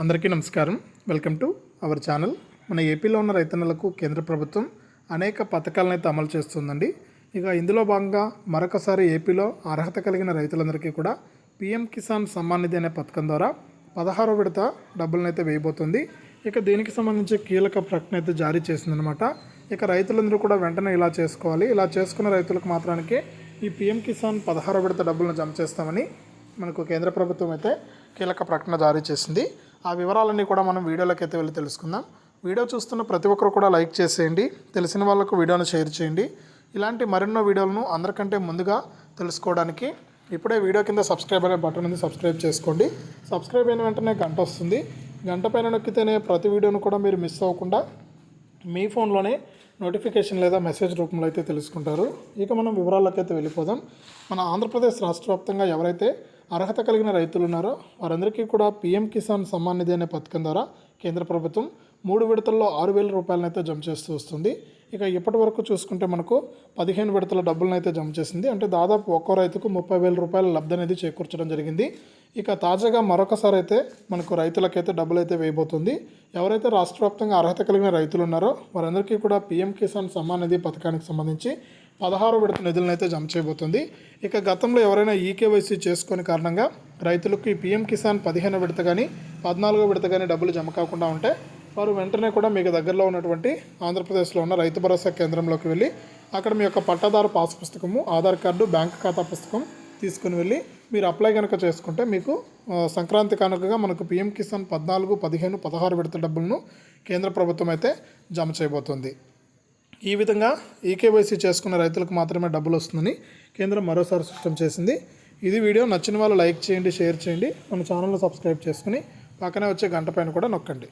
అందరికీ నమస్కారం. Welcome to our channel. మన ఏపీలో ఉన్న రైతన్నలకు కేంద్ర ప్రభుత్వం అనేక పథకాలను అయితే అమలు చేస్తుందండి. ఇక ఇందులో భాగంగా మరొకసారి ఏపీలో అర్హత కలిగిన రైతులందరికీ కూడా పీఎం కిసాన్ సమ్మాన్ నిధి అనే పథకం ద్వారా పదహారో విడత డబ్బులను అయితే వేయబోతుంది. ఇక దీనికి సంబంధించి కీలక ప్రకటన అయితే జారీ చేసిందనమాట ఇక రైతులందరూ కూడా వెంటనే ఇలా చేసుకోవాలి. ఇలా చేసుకున్న రైతులకు మాత్రానికి ఈ పీఎం కిసాన్ పదహారో విడత డబ్బులను జమ చేస్తామని మనకు కేంద్ర ప్రభుత్వం అయితే కీలక ప్రకటన జారీ చేసింది. ఆ వివరాలన్నీ కూడా మనం వీడియోలోకి అయితే వెళ్ళి తెలుసుకుందాం. వీడియో చూస్తున్న ప్రతి ఒక్కరు కూడా లైక్ చేసేయండి తెలిసిన వాళ్ళకు వీడియోను షేర్ చేయండి. ఇలాంటి మరెన్నో వీడియోలను అందరికంటే ముందుగా తెలుసుకోవడానికి ఇప్పుడే వీడియో కింద సబ్స్క్రైబ్ అనే బటన్ ఉంది సబ్స్క్రైబ్ చేసుకోండి. సబ్స్క్రైబ్ అయిన వెంటనే గంట వస్తుంది. గంట పైన నొక్కితేనే ప్రతి వీడియోను కూడా మీరు మిస్ అవ్వకుండా మీ ఫోన్లోనే నోటిఫికేషన్ లేదా మెసేజ్ రూపంలో అయితే తెలుసుకుంటారు. ఇక మనం వివరాల్లోకి అయితే వెళ్ళిపోదాం. మన ఆంధ్రప్రదేశ్ రాష్ట్ర వ్యాప్తంగా ఎవరైతే అర్హత కలిగిన రైతులు ఉన్నారో వారందరికీ కూడా పీఎం కిసాన్ సమ్మాన్ నిధి అనే పథకం ద్వారా కేంద్ర ప్రభుత్వం మూడు విడతల్లో ఆరు వేల రూపాయలనైతే జమ చేస్తూ వస్తుంది. ఇక ఇప్పటి వరకు చూసుకుంటే మనకు పదిహేను విడతల డబ్బులనైతే జమ చేసింది. అంటే దాదాపు ఒక్కో రైతుకు ముప్పై వేల రూపాయల లబ్ధి అనేది చేకూర్చడం జరిగింది. ఇక తాజాగా మరొకసారి అయితే మనకు రైతులకైతే డబ్బులు అయితే వేయబోతుంది. ఎవరైతే రాష్ట్ర వ్యాప్తంగా అర్హత కలిగిన రైతులు ఉన్నారో వారందరికీ కూడా పీఎం కిసాన్ సమ్మాన్ నిధి పథకానికి సంబంధించి పదహారు విడత నిధులను అయితే జమ చేయబోతుంది. ఇక గతంలో ఎవరైనా ఈకేవైసీ చేసుకునే కారణంగా రైతులకు ఈ పీఎం కిసాన్ పదిహేను విడత కానీ పద్నాలుగో విడత కానీ డబ్బులు జమ కాకుండా ఉంటే వారు వెంటనే కూడా మీకు దగ్గరలో ఉన్నటువంటి ఆంధ్రప్రదేశ్లో ఉన్న రైతు భరోసా కేంద్రంలోకి వెళ్ళి అక్కడ మీ యొక్క పట్టాదారు పాస్ పుస్తకము ఆధార్ కార్డు బ్యాంక్ ఖాతా పుస్తకం తీసుకుని వెళ్ళి మీరు అప్లై కనుక చేసుకుంటే మీకు సంక్రాంతి కనుకగా మనకు పీఎం కిసాన్ పద్నాలుగు పదిహేను పదహారు విడత డబ్బులను కేంద్ర ప్రభుత్వం అయితే జమ చేయబోతుంది. ఈ విధంగా ఈకేవైసీ చేసుకున్న రైతులకు మాత్రమే డబ్బులు వస్తుందని కేంద్రం మరోసారి స్పష్టం చేసింది. ఇది వీడియో నచ్చిన వాళ్ళు లైక్ చేయండి షేర్ చేయండి. మన ఛానల్ను సబ్స్క్రైబ్ చేసుకుని పక్కనే వచ్చే గంట పైన కూడా నొక్కండి.